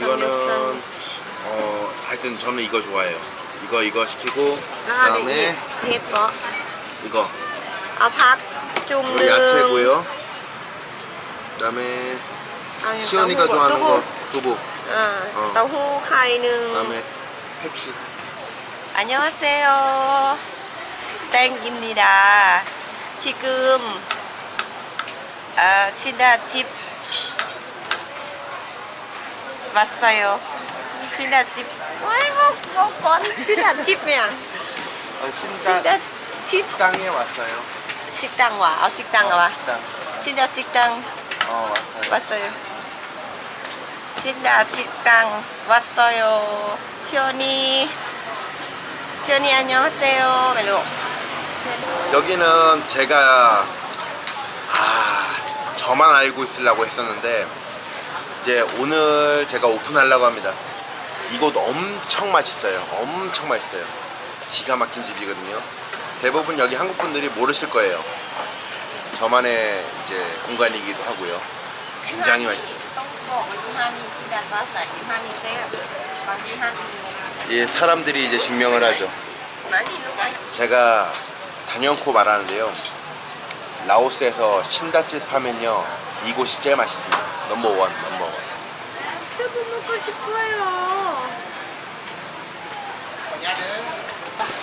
이거는 아, 어 하여튼 저는 이거 좋아해요. 이거 이거 시키고 아, 네, 그다음에 이- 이게 뭐? 이거 아, 밥 이거 종류. 야채고요. 그다음에 아니, 시연이가 나후 좋아하는 거 누구? 두부. 아, 어. 아, 나후 그다음에 펩시. 안녕하세요. 땡입니다. 지금 아, 신라 집 왔어요. 신다 집. 아이고, 뭐건 신다 집이야. 어, 신다 신다 집 식당에 왔어요. 식당 와. 아, 식당 어, 와. 식당. 신다 식당 어 왔어요. 왔어요. 신다 식당 왔어요. 시연이 시연이 안녕하세요. 멜로. 여기는 제가 아 저만 알고 있으려고 했었는데 이제 오늘 제가 오픈하려고 합니다. 이곳 엄청 맛있어요. 엄청 맛있어요. 기가 막힌 집이거든요. 대부분 여기 한국 분들이 모르실 거예요. 저만의 이제 공간이기도 하고요. 굉장히 맛있어요. 이 사람들이 이제 증명을 하죠. 제가 단연코 말하는데요. 라오스에서 신다집 하면요. 이곳이 제일 맛있습니다. 넘버원, 두부 먹고 싶어요.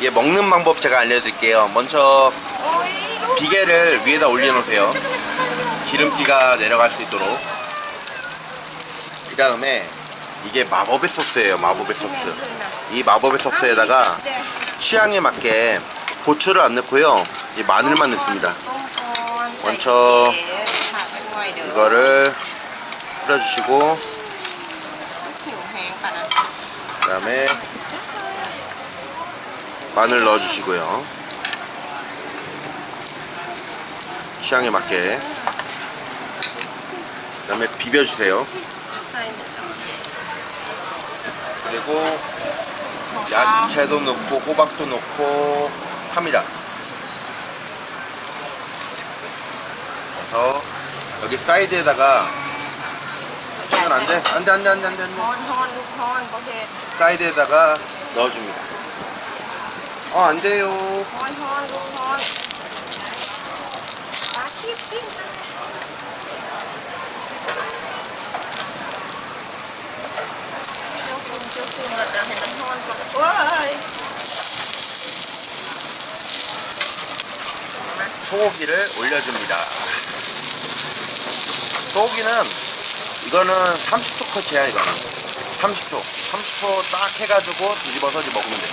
예, 먹는 방법 제가 알려드릴게요. 먼저 비계를 위에다 올려놓으세요. 기름기가 내려갈 수 있도록. 그 다음에 이게 마법의 소스예요. 마법의 소스. 이 마법의 소스에다가 취향에 맞게 고추를 안 넣고요. 이 마늘만 넣습니다. 먼저 이거를 뿌려주시고 그 다음에 마늘 넣어주시고요. 취향에 맞게. 그 다음에 비벼주세요. 그리고 야채도 넣고 호박도 넣고 합니다. 그래서 여기 사이드에다가 이건 안 돼, 안 돼, 안 돼, 안 돼, 안 돼, 안 돼. 사이드에다가 넣어줍니다. 어, 안 돼요. 소고기를 올려줍니다. 소고기는 이거는 30초 컷이야 이거는. 30초. 30초 딱 해가지고 뒤집어서 이제 먹으면 돼.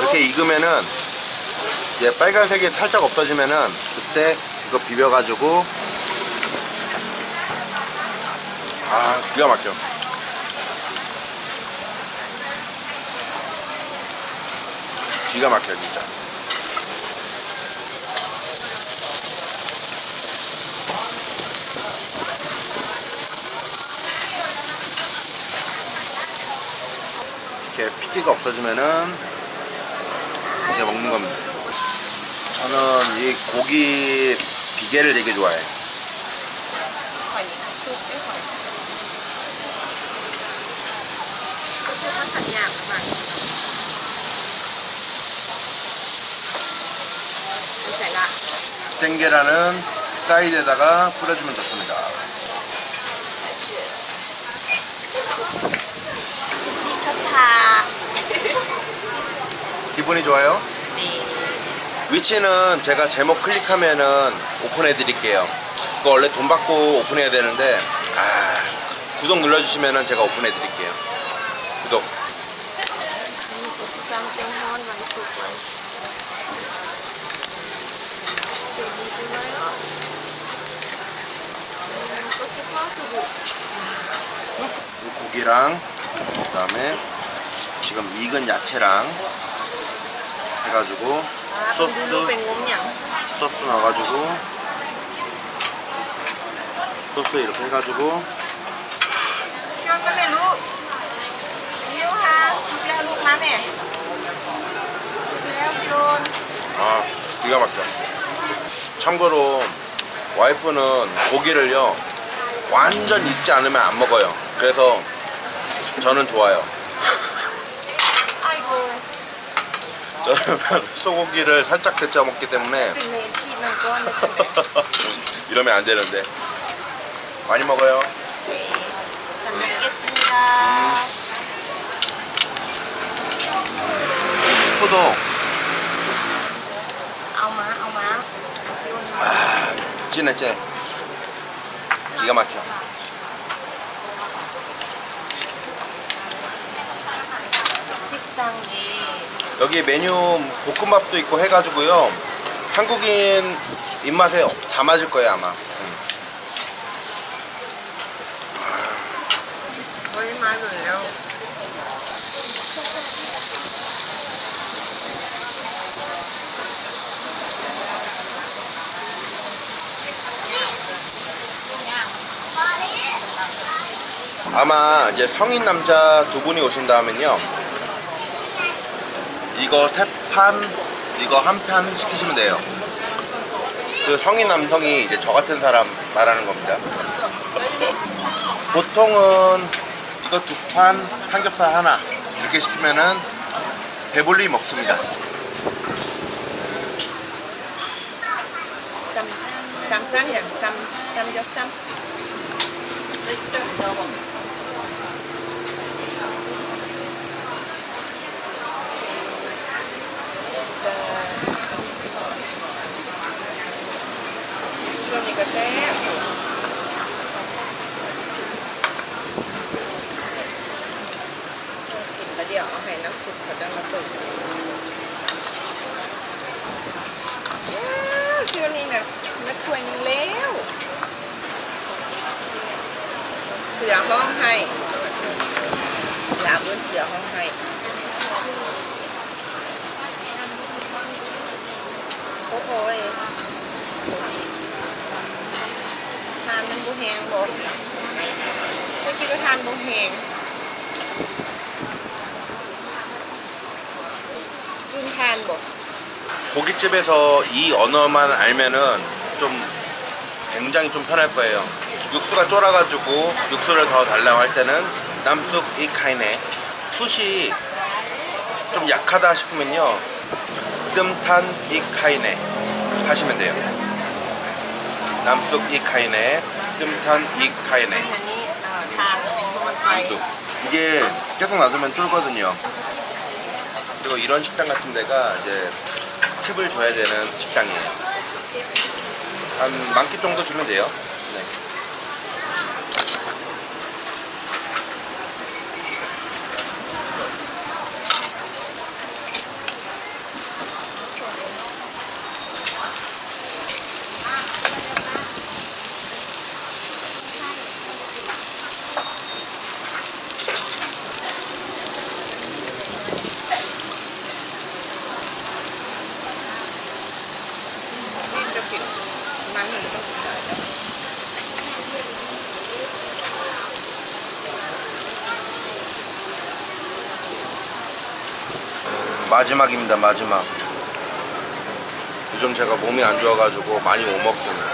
이렇게 익으면은 이제 빨간색이 살짝 없어지면은 그때 이거 비벼가지고 아 기가 막혀. 기가 막혀 진짜 피기가 없어지면은 이제 먹는 겁니다. 저는 이 고기 비계를 되게 좋아해요. 생계라는 사이드에다가 뿌려주면 좋습니다. 미쳤다. 기분이 좋아요? 네. 위치는 제가 제목 클릭하면은 오픈해 드릴게요. 그거 원래 돈 받고 오픈해야 되는데 아 구독 눌러주시면은 제가 오픈해 드릴게요. 구독. 이 고기랑 그다음에 지금 익은 야채랑 해가지고 아, 소스 거냐? 소스 넣어가지고 소스 이렇게 해가지고. 아 기가 막혀 참고로 와이프는 고기를요 완전 익지 않으면 안 먹어요 그래서 저는 좋아요. 저는 소고기를 살짝 데쳐 먹기 때문에 좋아하는데. 이러면 안 되는데 많이 먹어요 네. 잘 먹겠습니다. 스프도 아우마 아우마. 찐해 찐 기가 막혀 식당에 여기 메뉴 볶음밥도 있고 해가지고요. 한국인 입맛에 다 맞을 거예요 아마. 왜 맞아요? 아마 이제 성인 남자 두 분이 오신다면요 이거 세판 이거 한 판 시키시면 돼요 그 성인 남성이 이제 저 같은 사람 말하는 겁니다 보통은 이거 두 판 삼겹살 하나 이렇게 시키면은 배불리 먹습니다 쌈, 쌈겹쌈. หินแล้วเดี๋ยวเอาให้น้ำซุปกควนแล้ว เสือห้องให้ลาบเอื้นเสือห้องให้โอ้โห บุแหงบ่ก็คิดว่าทานบุแหงรุ่นทานบ่ 고깃집에서 이 언어만 알면은 좀 굉장히 좀 편할 거예요. 육수가 쫄아가지고 육수를 더 달라고 할 때는 남숙 이카이네 숯이 좀 약하다 싶으면요 뜸탄 이카이네 하시면 돼요. 남숙 이카이네 이듬산 이카이네. 이쪽 아, 이게 계속 놔두면 쫄거든요. 그리고 이런 식당 같은 데가 이제 팁을 줘야 되는 식당이에요. 한만끼 정도 주면 돼요. 마지막입니다. 마지막. 요즘 제가 몸이 안 좋아가지고 많이 못 먹습니다.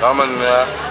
Coming, on.